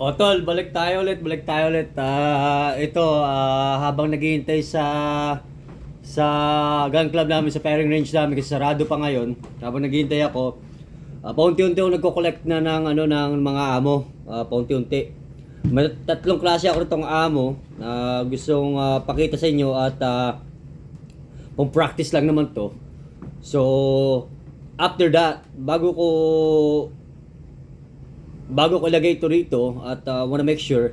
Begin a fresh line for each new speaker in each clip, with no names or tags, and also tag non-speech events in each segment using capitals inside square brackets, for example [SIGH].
O tol, balik tayo ulit, balik tayo ulit. Ah, ito, ah, habang naghihintay sa sa gun club namin, sa firing range namin, kasi sarado pa ngayon, habang naghihintay ako, ah, paunti-unti ako nagko-collect na ng, ano, ng mga amo, ah, paunti-unti. May tatlong klase ako nitong amo na gustong ah, pakita sa inyo at ah, pang practice lang naman to. So, after that, bago ko bago ko ilagay ito rito at uh, wanna make sure,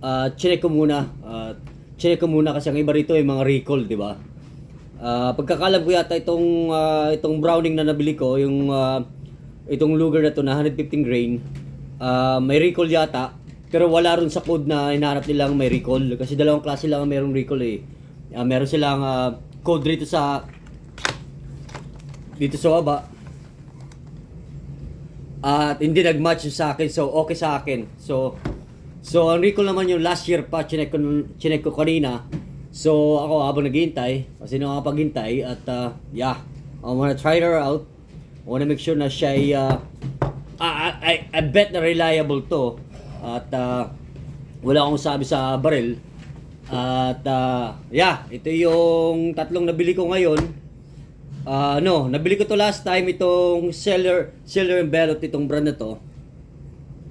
uh, check ko muna. Uh, check ko muna kasi ang iba rito ay mga recall, di ba? Uh, pagkakalam ko yata itong uh, itong Browning na nabili ko, yung uh, itong Luger na to na 115 grain, uh, may recall yata. Pero wala rin sa code na hinahanap nilang may recall kasi dalawang klase lang ang merong recall eh. Uh, meron silang uh, code rito sa dito sa baba at hindi nag-match sa akin so okay sa akin. So so ang recall naman yung last year pa chinek ko, chinek ko kanina. So ako habang naghihintay kasi nakapaghintay at uh, yeah I wanna try her out. I wanna make sure na siya ay uh, I, I, I bet na reliable to. At uh, wala akong sabi sa barrel at uh, yeah ito yung tatlong nabili ko ngayon Ah, no, nabili ko to last time itong seller seller bellot itong brand na to.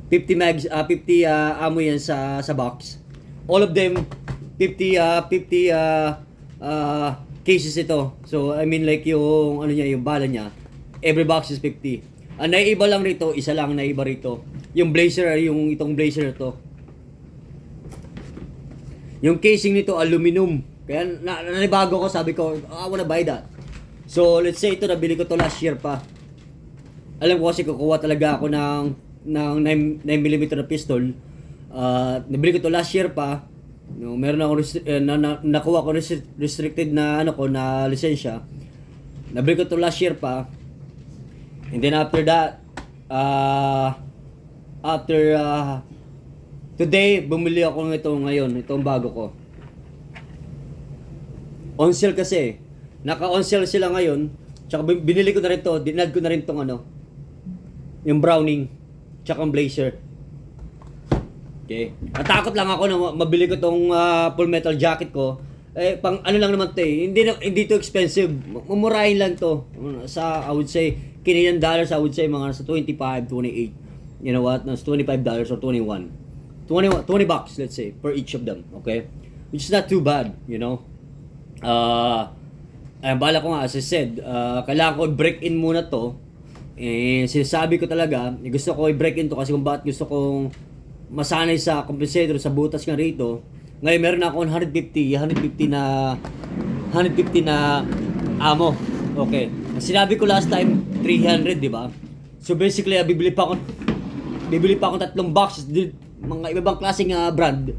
50 mags ah 50 ah, amo yan sa sa box. All of them 50 ah 50 ah ah, cases ito. So I mean like yung ano niya yung bala niya. Every box is 50. Ang naiiba lang rito, isa lang naiba rito. Yung blazer, yung itong blazer to. Yung casing nito aluminum. Kaya na, nanibago ko, sabi ko, I wanna buy that. So, let's say ito, nabili ko to last year pa. Alam ko kasi kukuha talaga ako ng, ng 9, 9mm na pistol. Uh, nabili ko to last year pa. No, meron ako restri- eh, na, na, nakuha ko restri- restricted na ano ko na lisensya. Nabili ko to last year pa. And then after that, uh, after uh, today, bumili ako ng ito ngayon, itong bago ko. On sale kasi. Naka-on sale sila ngayon. Tsaka bin- binili ko na rin to. Dinad ko na rin tong ano. Yung Browning. Tsaka ang Blazer. Okay. Natakot lang ako na ma- mabili ko tong ah, full metal jacket ko. Eh, pang ano lang naman to eh. Hindi, hindi to expensive. Mumurahin lang to. Sa, I would say, Canadian dollars, I would say, mga nasa 25, 28. You know what? Nasa 25 dollars or 21. 20, 20 bucks, let's say, per each of them. Okay? Which is not too bad, you know? Uh, ay, bala ko nga, as I said, uh, kailangan ko i-break in muna to. Eh, sinasabi ko talaga, gusto ko i-break in to kasi kung bakit gusto kong masanay sa compensator, sa butas nga rito. Ngayon, meron ako 150, 150 na, 150 na amo. Okay. Sinabi ko last time, 300, di ba? So basically, ah, bibili pa ako, bibili pa ako tatlong boxes, di, mga ibang klaseng ah, brand.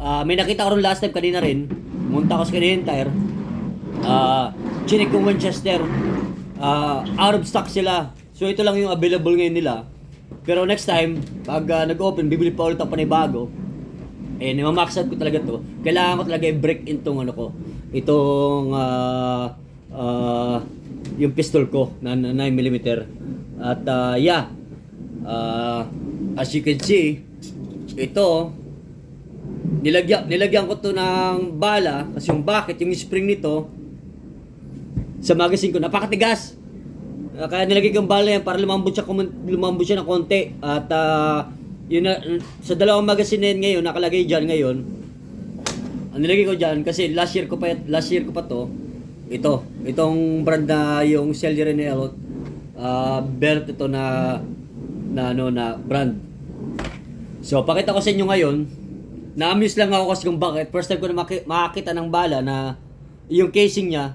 Ah, may nakita ko rin last time kanina rin, munta ko sa Canadian Tire. Ah, chinik kong Winchester. Ah, out of stock sila. So ito lang yung available ngayon nila. Pero next time, pag ah, nag-open, bibili pa ulit ako panibago. Eh, nimamax out ko talaga to. Kailangan ko talaga i-break itong ano ko. Itong ah, ah, yung pistol ko na, na 9mm. At ah, yeah, Ah, as you can see, ito, nilagyan, nilagyan ko to ng bala kasi yung bakit, yung spring nito, sa magazine ko, napakatigas. Ah, kaya nilagay ko yung bala yan para lumambot siya, lumambot siya ng konti. At ah, yun na, sa dalawang magazine na ngayon, nakalagay dyan ngayon, ang nilagay ko dyan, kasi last year ko pa, last year ko pa to, ito, itong brand na yung Cellular Renelot, uh, belt ito na, na ano, na brand. So, pakita ko sa inyo ngayon, na-amuse lang ako kasi kung bakit. First time ko na makakita ng bala na yung casing niya,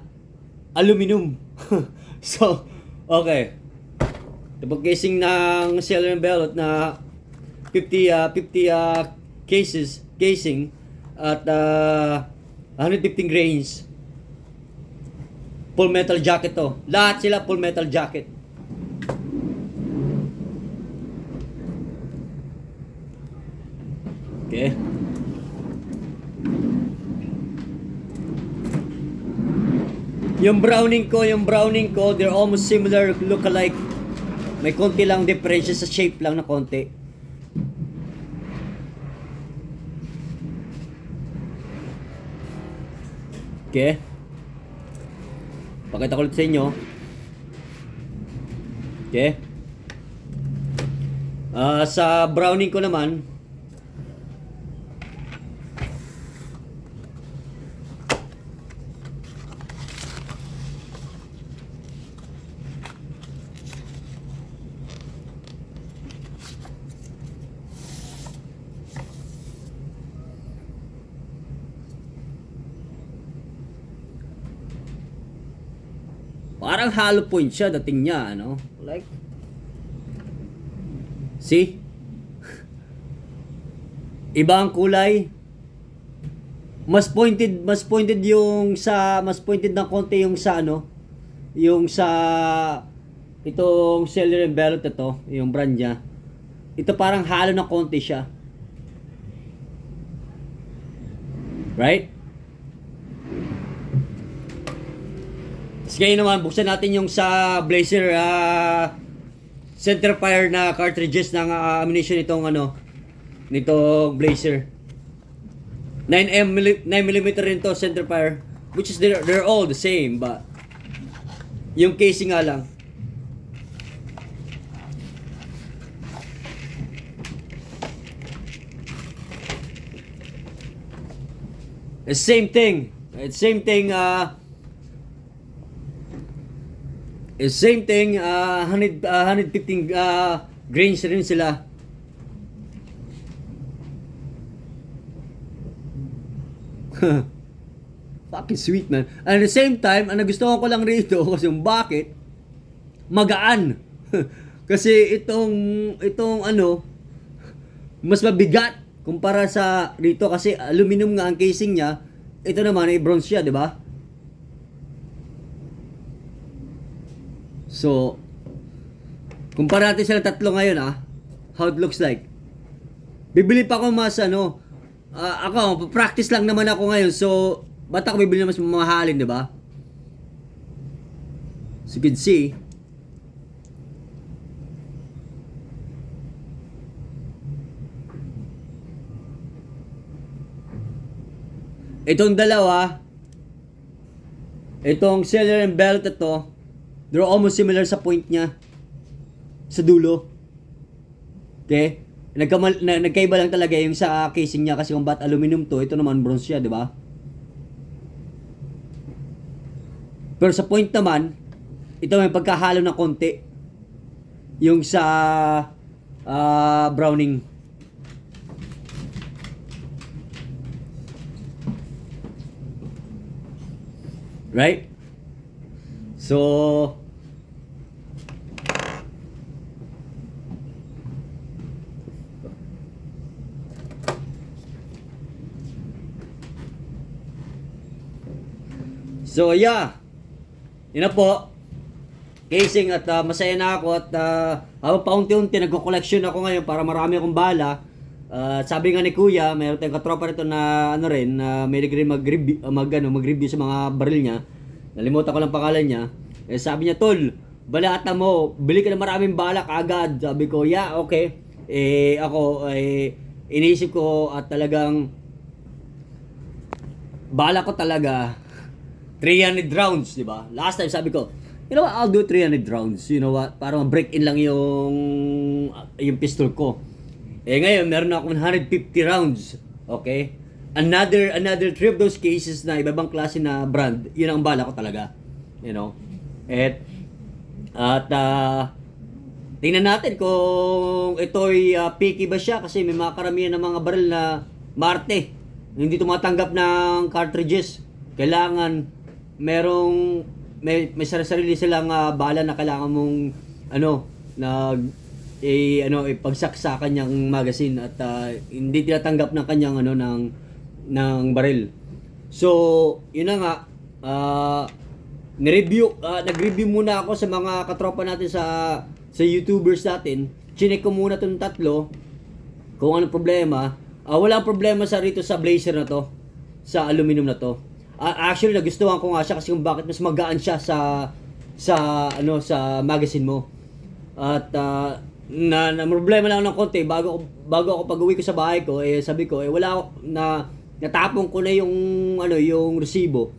aluminum. [LAUGHS] so, okay. Po casing ng and Bellot na 50 uh, 50 uh, cases casing at uh, 115 grains. Full metal jacket to. Lahat sila full metal jacket. Yung browning ko, yung browning ko, they're almost similar, look alike. May konti lang difference sa shape lang na konti. Okay. Pakita ko ulit sa inyo. Okay. Uh, sa browning ko naman, Parang hollow point siya dating niya, ano? Like, see? [LAUGHS] Iba ang kulay. Mas pointed, mas pointed yung sa, mas pointed ng konti yung sa ano, yung sa itong Celery and Bellot ito, yung brand niya. Ito parang halo ng konti siya. Right? Tapos ngayon naman, buksan natin yung sa Blazer ah, center fire na cartridges ng ah, ammunition nitong ano, nitong Blazer. 9M, mili- 9mm rin to center fire, which is they're, they're all the same, but yung casing nga lang. It's same thing. It's same thing. Uh, it's same thing. Uh, 100, uh, 115 uh, grains rin sila. [LAUGHS] Fucking sweet man. And at the same time, ang nagustuhan ko lang rito [LAUGHS] kasi yung bakit magaan. [LAUGHS] kasi itong itong ano mas mabigat kumpara sa rito kasi aluminum nga ang casing niya. Ito naman ay bronze siya, di ba? So, kumpara natin sila tatlo ngayon ah, how it looks like. Bibili pa ako mas ano, ah, ako, practice lang naman ako ngayon, so, ba't ako bibili na mas mamahalin, di ba? So you can see, Itong dalawa, itong Celery and Belt ito, they're almost similar sa point niya. Sa dulo. Okay? Nagkamal, na, nagkaiba lang talaga yung sa casing niya kasi kung ba't aluminum to, ito naman bronze siya, di ba? Pero sa point naman, ito may pagkahalo ng konti. Yung sa ah, Browning. Right? So, So, yeah. Yun na po. Casing at ah, masaya na ako at uh, habang paunti-unti nagko-collection ako ngayon para marami akong bala. Ah, sabi nga ni Kuya, mayroon tayong katropa rito na ano rin, na may rin mag-review, mag, ano, mag-review sa mga baril niya. Nalimutan ko lang pangalan niya. Eh, sabi niya, Tol, balata mo, bili ka ng maraming bala agad. Sabi ko, yeah, okay. Eh, ako, eh, iniisip ko at talagang bala ko talaga 300 rounds, di ba? Last time sabi ko, you know what, I'll do 300 rounds. You know what, para ma-break in lang yung yung pistol ko. Eh ngayon, meron ako 150 rounds. Okay? Another another three of those cases na ibabang klase na brand, yun ang bala ko talaga. You know? At at ah, tingnan natin kung ito'y ah, picky ba siya kasi may mga karamihan ng mga baril na Marte. Hindi tumatanggap ng cartridges. Kailangan merong may may sarili silang ah, bala na kailangan mong ano nag eh ano ipagsak sa kanyang magazine at ah, hindi tinatanggap ng kanyang ano ng ng baril. So, yun na nga ah ni-review ah, nag-review muna ako sa mga katropa natin sa sa YouTubers natin. Chinek ko muna tong tatlo kung anong problema. Ah, walang problema sa rito sa blazer na to, sa aluminum na to. Ah, actually nagustuhan ko nga siya kasi kung bakit mas magaan siya sa sa ano sa magazine mo. At ah, na, na problema lang ng konti bago bago ako pag-uwi ko sa bahay ko eh sabi ko eh wala ako na natapon ko na yung ano yung resibo.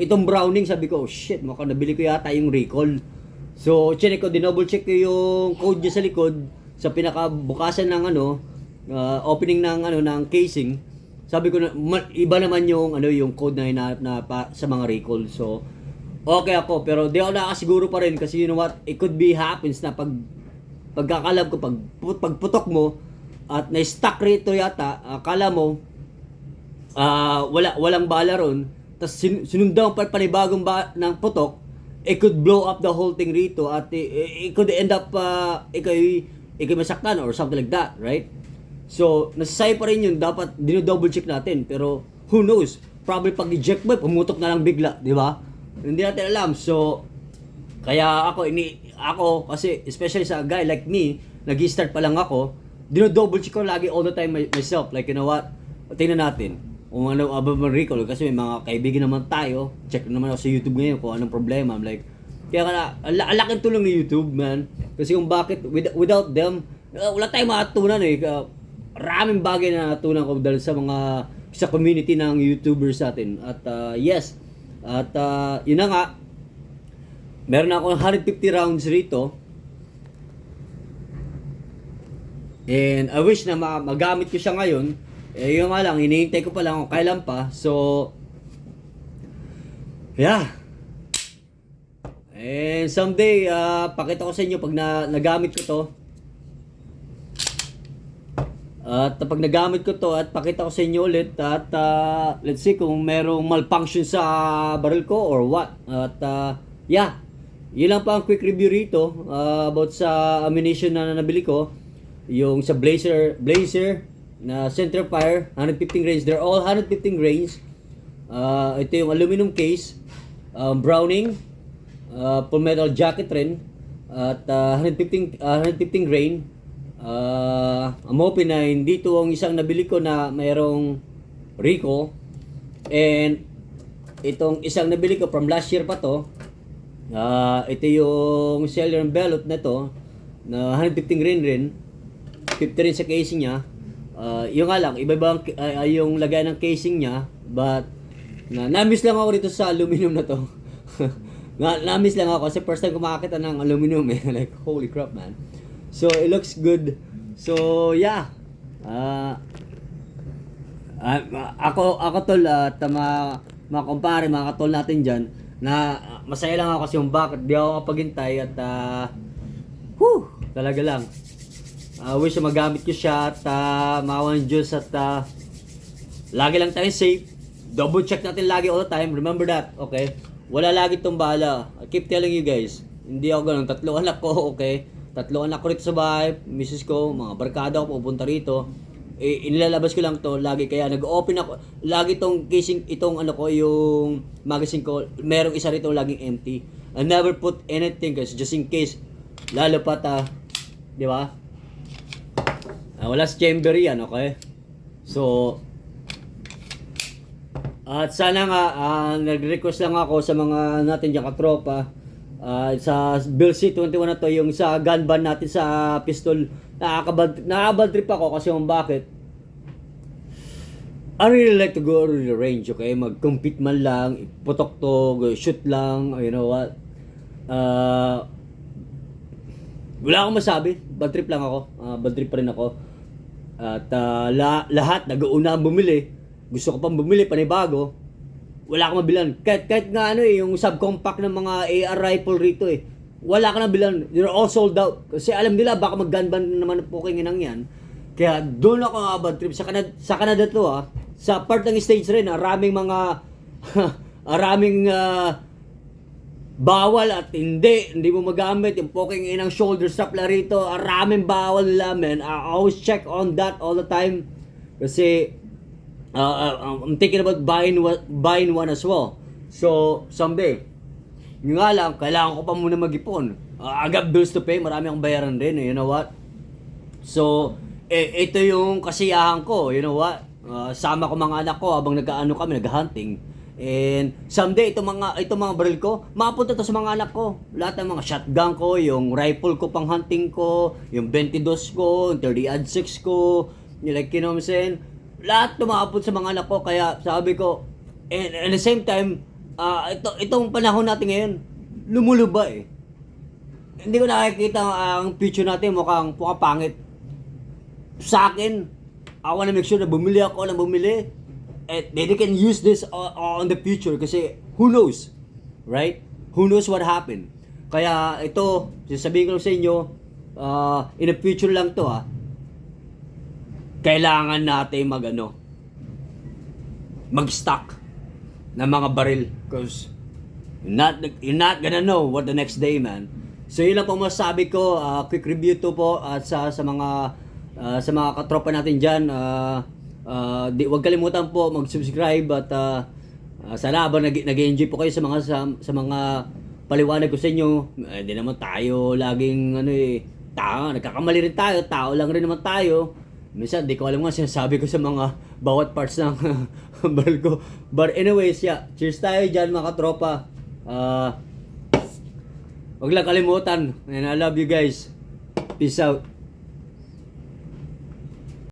Itong Browning, sabi ko, oh, shit, maka nabili ko yata yung recall. So, chinek ko, dinouble check ko yung code niya sa likod, sa pinakabukasan ng ano, uh, opening ng ano ng casing. Sabi ko na iba naman yung ano yung code na hinahanap na pa, sa mga recall. So, okay ako pero di ako nakasiguro pa rin kasi you know what, it could be happens na pag pagkakalab ko pag put- pagputok mo at na-stuck rito yata, akala mo ah wala walang bala ron, tapos sin- sinundan pa panibagong ba ng putok, it could blow up the whole thing rito at it, it could end up uh, ikay ikay masaktan or something like that, right? So, nasasay pa rin yun, dapat dino-double check natin. Pero, who knows? Probably pag eject mo, pumutok na lang bigla, di ba? Hindi natin alam. So, kaya ako, ini, ako, kasi, especially sa guy like me, nag-start pa lang ako, dino-double check ko lagi all the time my- myself. Like, you know what? Tingnan natin. Kung ano, abang recall. Kasi may mga kaibigan naman tayo. Check naman ako sa YouTube ngayon kung anong problema. I'm like, kaya ka na, ang la- ang laking tulong ni YouTube, man. Kasi kung bakit, with- without them, uh, wala tayong matutunan eh. Uh, bagay na natutunan ko dahil sa mga, sa community ng YouTubers natin. At uh, yes, at uh, yun na nga, meron ako 150 rounds rito. And I wish na ma- magamit ko siya ngayon. Eh, yun nga lang, hinihintay ko pa lang kung kailan pa. So, yeah. And someday, ah, pakita ko sa inyo pag na, nagamit ko to. At pag nagamit ko to at pakita ko sa inyo ulit at ah, let's see kung merong malfunction sa barrel ko or what. At ah, yeah, yun lang pa ang quick review rito ah, about sa ammunition na nabili ko. Yung sa Blazer, Blazer na center fire, 115 grains. They're all 115 grains. Ah, ito yung aluminum case, um, Browning, uh, full metal jacket rin, at ah, 115, ah, 115 grain. Uh, I'm hoping na hindi to ang isang nabili ko na mayroong Rico. And itong isang nabili ko from last year pa to, ah ito yung seller and bellot na to, na 115 grain rin. 50 rin sa casing niya. Ah, yung nga lang, iba-iba ang, ah, yung lagay ng casing niya, but na namiss lang ako rito sa aluminum na to. [LAUGHS] na namiss lang ako kasi first time ko makakita ng aluminum eh. [LAUGHS] like, holy crap man. So, it looks good. So, yeah. Ah, ah, ako, ako tol, at uh, mga, mga kumpare, mga katol natin dyan, na masaya lang ako kasi yung bakit di ako kapaghintay at uh, whew, talaga lang. I wish na magamit ko siya at uh, mawan Diyos at uh, lagi lang tayo safe. Double check natin lagi all the time. Remember that, okay? Wala lagi itong bala. I keep telling you guys, hindi ako ganun. Tatlo anak ko, okay? Tatlo anak ko rito sa bahay, misis ko, mga barkada ko pupunta rito. Eh, inilalabas ko lang to lagi kaya nag-open ako lagi tong casing itong ano ko yung magazine ko merong isa rito laging empty I never put anything kasi just in case lalo pa ta di ba Ah, wala sa chamber yan, okay? So, at sana nga, ah, nag-request lang ako sa mga natin dyan katropa. ah, sa Bill C21 na to, yung sa gun ban natin sa pistol, nakakabad, nakakabad trip ako kasi yung bakit. I really like to go to the range, okay? Mag-compete man lang, putok to, shoot lang, you know what? Ah, wala akong masabi. Bad trip lang ako. Ah, bad trip pa rin ako. At ah, la- lahat, nag-uuna ang bumili. Gusto ko pang bumili, panibago. Wala akong mabilan. Kahit, kahit nga ano eh, yung subcompact ng mga AR rifle rito eh. Wala ka na bilan. They're all sold out. Kasi alam nila, baka mag-gunban naman po king inang yan. Kaya doon ako nga bad trip. Sa Canada, sa Canada to ah. Sa part ng States rin, ah, maraming mga, [LAUGHS] ah, bawal at hindi, hindi mo magamit yung poking inang shoulder strap la rito. Araming bawal nila, man. I always check on that all the time. Kasi, uh, uh, I'm thinking about buying buying one as well. So, someday, yun nga lang, kailangan ko pa muna mag-ipon. Uh, I got bills to pay, marami akong bayaran din, eh, you know what? So, eh, ito yung kasiyahan ko, you know what? Uh, sama ko mga anak ko habang nag-ano kami, nag-hunting. And someday, itong mga, itong mga baril ko, mapunta to sa mga anak ko. Lahat ng mga shotgun ko, yung rifle ko pang hunting ko, yung 22 ko, yung 30 6 ko, yung like, you know? Lahat tumapon sa mga anak ko, kaya sabi ko, and at the same time, ah ito itong panahon natin ngayon, lumuluba eh. Hindi ko nakikita ang future natin mukhang pangit. Sa akin, I wanna make sure na bumili ako ng bumili. And they can use this o- on the future kasi who knows? Right? Who knows what happened? Kaya ito, sasabihin ko sa inyo, ah, in the future lang to ah, kailangan natin mag ano, mag-stock ng mga baril because you're not, you're not gonna know what the next day man. So yun lang po masasabi ko, ah, quick review to po at sa sa mga ah, sa mga katropa natin diyan, ah ah, di wag kalimutan po mag-subscribe at ah, ah, sana habang nag nag-enjoy po kayo sa mga sa, sa mga paliwanag ko sa inyo. Hindi naman tayo laging ano eh tao, nagkakamali rin tayo, tao lang rin naman tayo. Minsan, di ko alam nga sinasabi ko sa mga bawat parts ng [LAUGHS] baril ko. But anyways, yeah. Cheers tayo dyan mga katropa. Ah, Huwag lang kalimutan. And I love you guys. Peace out.